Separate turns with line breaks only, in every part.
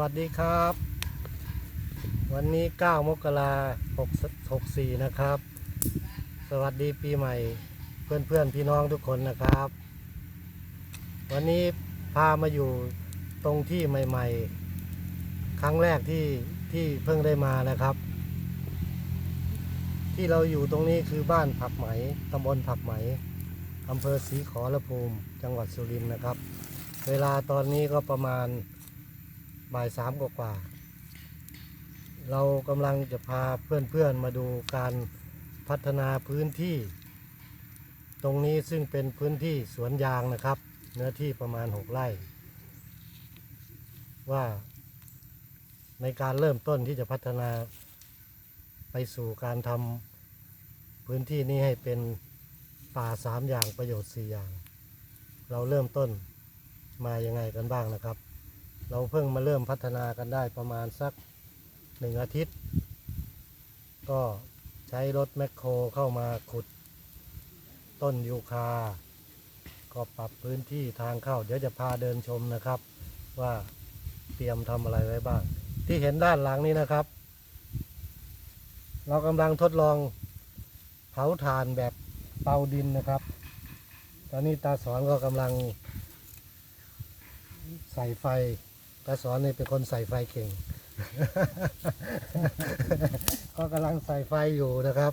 วัสดีครับ วันนี้ 9 มกราคม64นะครับ สวัสดีปีใหม่ เพื่อนเพื่อนๆพี่น้องทุกคนนะครับ วันนี้พามาอยู่ตรงที่ใหม่ ๆ ครั้งแรกที่ที่เพิ่งได้มานะครับ ที่เราอยู่ตรงนี้คือบ้านผักไหมตำบลผักไหมอำเภอศรีขอรภูมิ จังหวัดสุรินทร์นะครับ เวลาตอนนี้ก็ประมาณ บ่ายสามกว่าๆเรากำลังจะพาเพื่อนๆมาดูการพัฒนาพื้นที่ ตรงนี้ซึ่งเป็นพื้นที่สวนยางนะครับ เนื้อที่ประมาณ6ไร่ ว่าในการเริ่มต้นที่จะพัฒนาไปสู่การทำพื้นที่นี้ให้เป็นป่าสามอย่างประโยชน์สี่อย่าง เราเริ่มต้นมายังไงกันบ้างนะครับ เราเพิ่งมาเริ่มพัฒนากันได้ประมาณสักหนึ่งอาทิตย์ ก็ใช้รถแมคโครเข้ามาขุดต้นยูคา ก็ปรับพื้นที่ทางเข้า เดี๋ยวจะพาเดินชมนะครับ ว่าเตรียมทำอะไรไว้บ้าง ที่เห็นด้านหลังนี้นะครับ เรากำลังทดลองเผาถ่านแบบเตาดินนะครับ ตอนนี้ตาสอนก็กำลังใส่ไฟ ตาสอนนี่เป็นคนใส่ไฟเก่ง ก็กำลังใส่ไฟอยู่นะครับ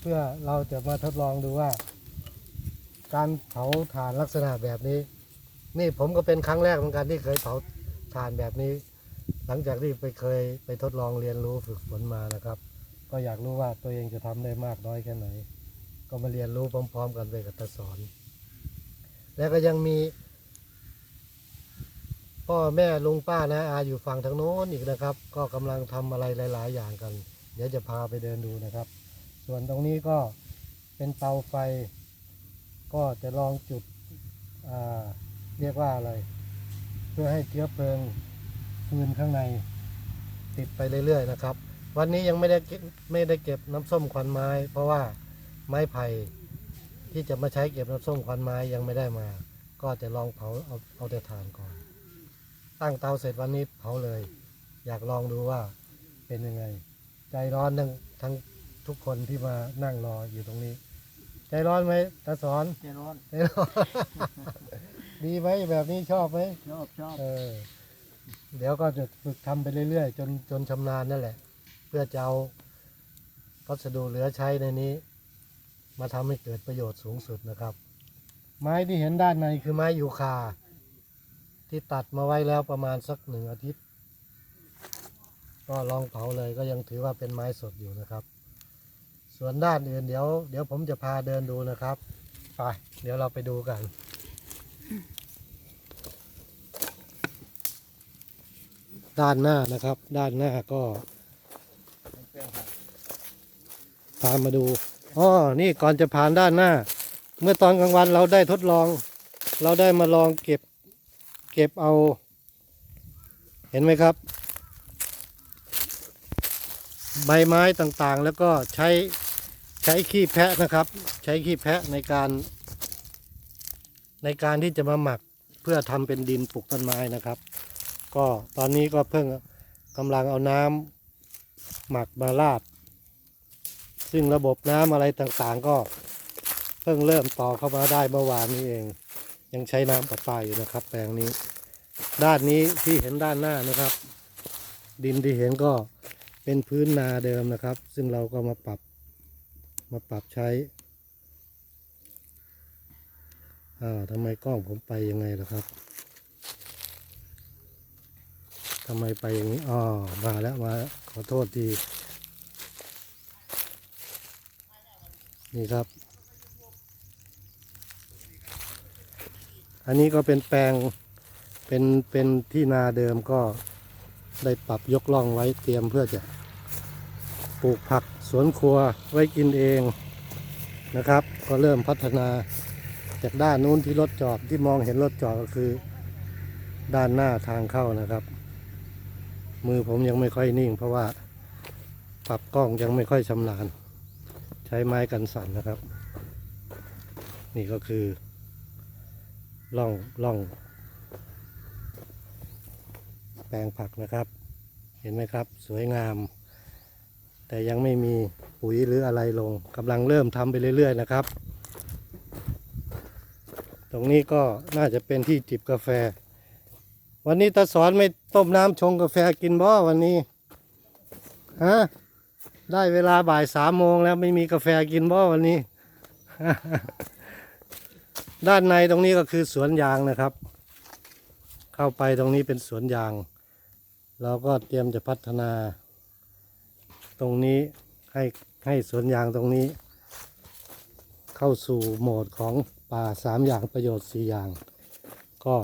เพื่อเราจะมาทดลองดูว่า การเผาถ่านลักษณะแบบนี้ นี่ผมก็เป็นครั้งแรกเหมือนกันที่เคยเผาถ่านแบบนี้ หลังจากที่ไปเคยไปทดลองเรียนรู้ฝึกฝนมานะครับ ก็อยากรู้ว่าตัวเองจะทำได้มากน้อยแค่ไหน ก็มาเรียนรู้พร้อม ๆ กันไปกับตาสอน แล้วก็ยังมี พ่อแม่ลุงป้านะอาอยู่ฝั่งทางโน้นอีกนะครับ ก็กำลังทำอะไรหลาย ๆ อย่างกัน เดี๋ยวจะพาไปเดินดูนะครับ ส่วนตรงนี้ก็เป็นเตาไฟ ก็จะลองจุดเรียกว่าอะไร เพื่อให้เชื้อเพลิงฟืนข้างใน ติดไปเรื่อย ๆ นะครับ วันนี้ยังไม่ได้เก็บไม่ได้เก็บน้ำส้มควันไม้ เพราะว่าไม้ไผ่ที่จะมาใช้เก็บน้ำส้มควันไม้ยังไม่ได้มา ก็จะลองเผาเอาเอาแต่ถ่านก่อน ตั้งเตาเสร็จวันนี้เผาเลย อยากลองดูว่าเป็นยังไง ใจร้อนทั้งทั้งทุกคนที่มานั่งรออยู่ตรงนี้ ใจร้อนไหมตาสอน
ใจร้อน
ใจร้อน ดีไหมแบบนี้ชอบไหม
ชอบชอบ
เออ เดี๋ยวก็จะฝึกทำไปเรื่อยๆ จนจนชำนาญนั่นแหละ เพื่อจะเอาวัสดุเหลือใช้ในนี้ มาทำให้เกิดประโยชน์สูงสุดนะครับ ไม้ที่เห็นด้านในคือไม้ยูคา ที่ตัดมาไว้แล้วประมาณสักหนึ่งอาทิตย์ ก็ลองเผาเลยก็ยังถือว่าเป็นไม้สดอยู่นะครับ ส่วนด้านอื่นเดี๋ยวเดี๋ยวผมจะพาเดินดูนะครับไปเดี๋ยวเราไปดูกันด้านหน้านะครับ ด้านหน้าก็ พามาดูอ๋อนี่ก่อนจะผ่านด้านหน้า เมื่อตอนกลางวันเราได้ทดลอง เราได้มาลองเก็บ เก็บเอา เห็นไหมครับ ใบไม้ต่างๆ แล้วก็ใช้ใช้ขี้แพะนะครับ ใช้ขี้แพะในการ ในการที่จะมาหมักเพื่อทำเป็นดินปลูกต้นไม้นะครับ ก็ตอนนี้ก็เพิ่งกำลังเอาน้ำหมักมาราด ซึ่งระบบน้ำอะไรต่างๆ ก็เพิ่งเริ่มต่อเข้ามาได้เมื่อวานนี้เอง ยังใช้น้ำประปาอยู่นะครับ แปลงนี้ ด้านนี้ที่เห็นด้านหน้านะครับ ดินที่เห็นก็เป็นพื้นนาเดิมนะครับ ซึ่งเราก็มาปรับมาปรับใช้อ่าวทำไมกล้องผมไปยังไงล่ะครับทำไมไปอย่างนี้อ๋อมาแล้วมาขอโทษทีนี่ครับ อันนี้ก็เป็นแปลงเป็นเป็นที่นาเดิมก็ได้ปรับยกล่องไว้เตรียมเพื่อจะปลูกผักสวนครัวไว้กินเองนะครับ ก็เริ่มพัฒนาจากด้านนู้นที่รถจอดที่มองเห็นรถจอดก็คือ ด้านหน้าทางเข้านะครับ มือผมยังไม่ค่อยนิ่ง เพราะว่าปรับกล้องยังไม่ค่อยชำนาญ ใช้ไม้กันสั่นนะครับ นี่ก็คือ ล่องล่อง แปลงผักนะครับ เห็นไหมครับ สวยงาม แต่ยังไม่มีปุ๋ยหรืออะไรลงกำลังเริ่มทำไปเรื่อยๆนะครับ ตรงนี้ก็น่าจะเป็นที่จิบกาแฟ วันนี้ตาสอนไม่ต้มน้ำชงกาแฟกินบ่วันนี้ฮะได้เวลาบ่ายสามโมงแล้วไม่มีกาแฟกินบ่วันนี้ ด้านในตรงนี้ก็คือสวนยางนะครับ เข้าไปตรงนี้เป็นสวนยาง เราก็เตรียมจะพัฒนา ตรงนี้ให้ให้สวนยางตรงนี้ เข้าสู่โหมดของป่าสามอย่างประโยชน์สี่อย่าง ก็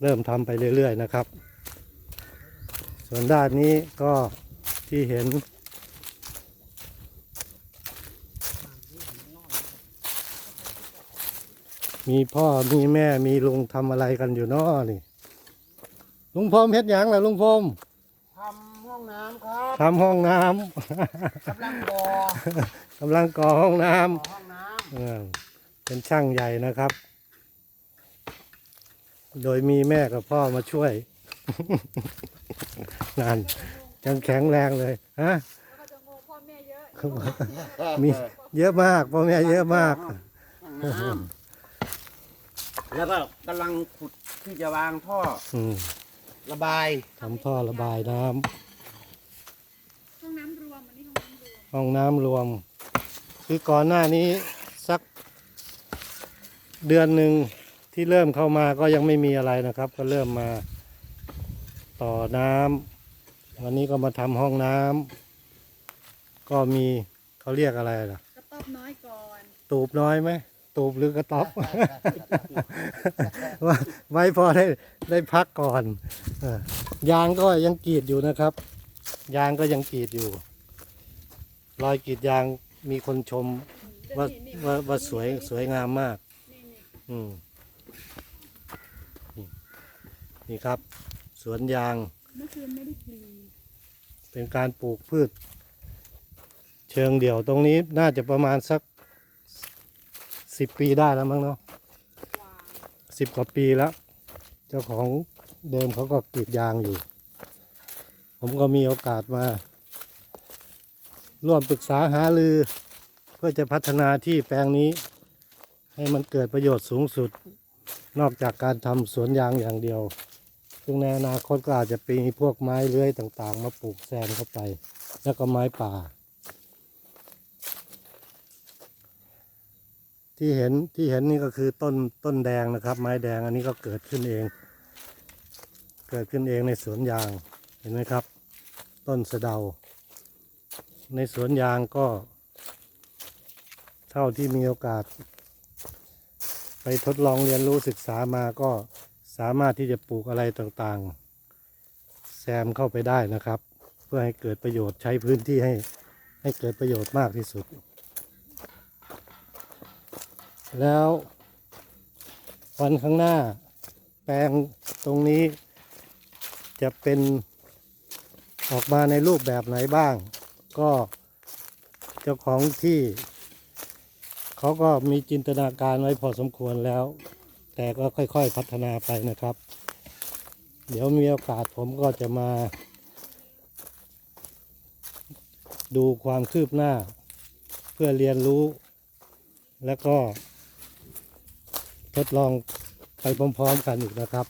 เริ่มทำไปเรื่อยๆนะครับ ส่วนด้านนี้ก็ที่เห็น มีพ่อมีแม่มีลุงทำอะไรกันอยู่เนาะนี่ ลุงพรมเฮ็ดหยังล่ะลุงพรม
ทำห้องน้ำครับ
ทำห้องน้ำ
กำลังก่อกำ
ลังก่อห้องน้ำ
ก่อห้องน้
เออเป็นช่างใหญ่นะครับ โดยมีแม่กับพ่อมาช่วยงานยังแข็งแรงเลยฮะ
แล้วก็จะงงพ่อแม่เยอะำ
มีเยอะมากพ่อแม่เยอะมาก
ห้องน้ำ แล้วก็กำลังขุดที่จะวางท่อ
อืม
ระบาย
ทำท่อระบายน้ำ
ห้องน้ำรวมอันนี้ห้องน้ำรวม
ห้องน้ำรวม คือก่อนหน้านี้สัก เดือนหนึ่งที่เริ่มเข้ามาก็ยังไม่มีอะไรนะครับ ก็เริ่มมา ต่อน้ำวันนี้ก็มาทำห้องน้ำก็มีเขาเรียกอะไรล่ะ
กระต๊อบน้อยก่อน
ตูบน้อยไหม ตูบหรือกระต๊อบ ว่าไว้พอได้ได้พักก่อนเออยางก็ยังกรีดอยู่นะครับ ยางก็ยังกรีดอยู่ รอยกรีดยางมีคนชมว่า
นี่นี่
ว่าว่าสวยสวยงามมาก
นี่นี่
อืมนี่นี่ครับ สวนยาง
เมื่อคืนไม่ได้กลี
เป็นการปลูกพืช เชิงเดี่ยวตรงนี้น่าจะประมาณสัก สิบปีได้แล้วมั้งเนาะสิบกว่าปีแล้ว เจ้าของเดิมเขาก็กรีดยางอยู่ ผมก็มีโอกาสมา ร่วมปรึกษาหารือ เพื่อจะพัฒนาที่แปลงนี้ ให้มันเกิดประโยชน์สูงสุด นอกจากการทำสวนยางอย่างเดียว ซึ่งในอนาคตก็อาจจะมีพวกไม้เลื้อยต่างๆ มาปลูกแซมเข้าไป แล้วก็ไม้ป่า ที่เห็นที่เห็นนี่ก็คือต้นต้นแดงนะครับ ไม้แดงอันนี้ก็เกิดขึ้นเอง เกิดขึ้นเองในสวนยางเห็นไหมครับ ต้นสะเดา ในสวนยางก็ เท่าที่มีโอกาส ไปทดลองเรียนรู้ศึกษามาก็สามารถที่จะปลูกอะไรต่างๆ แซมเข้าไปได้นะครับ เพื่อให้เกิดประโยชน์ใช้พื้นที่ให้ให้เกิดประโยชน์มากที่สุด แล้ววันข้างหน้า แปลงตรงนี้ จะเป็นออกมาในรูปแบบไหนบ้าง ก็เจ้าของที่ เขาก็มีจินตนาการไว้พอสมควรแล้ว แต่ก็ค่อยๆพัฒนาไปนะครับ เดี๋ยวมีโอกาสผมก็จะมา ดูความคืบหน้า เพื่อเรียนรู้ แล้วก็ ทดลองไปพร้อมๆกันอีกนะครับ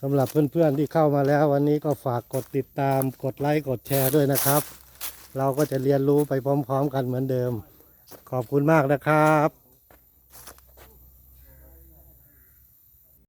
สำหรับเพื่อนๆที่เข้ามาแล้ววันนี้ก็ฝากกดติดตามกดไลค์กดแชร์ด้วยนะครับ เราก็จะเรียนรู้ไปพร้อม ๆ กันเหมือนเดิม ขอบคุณมากนะครับ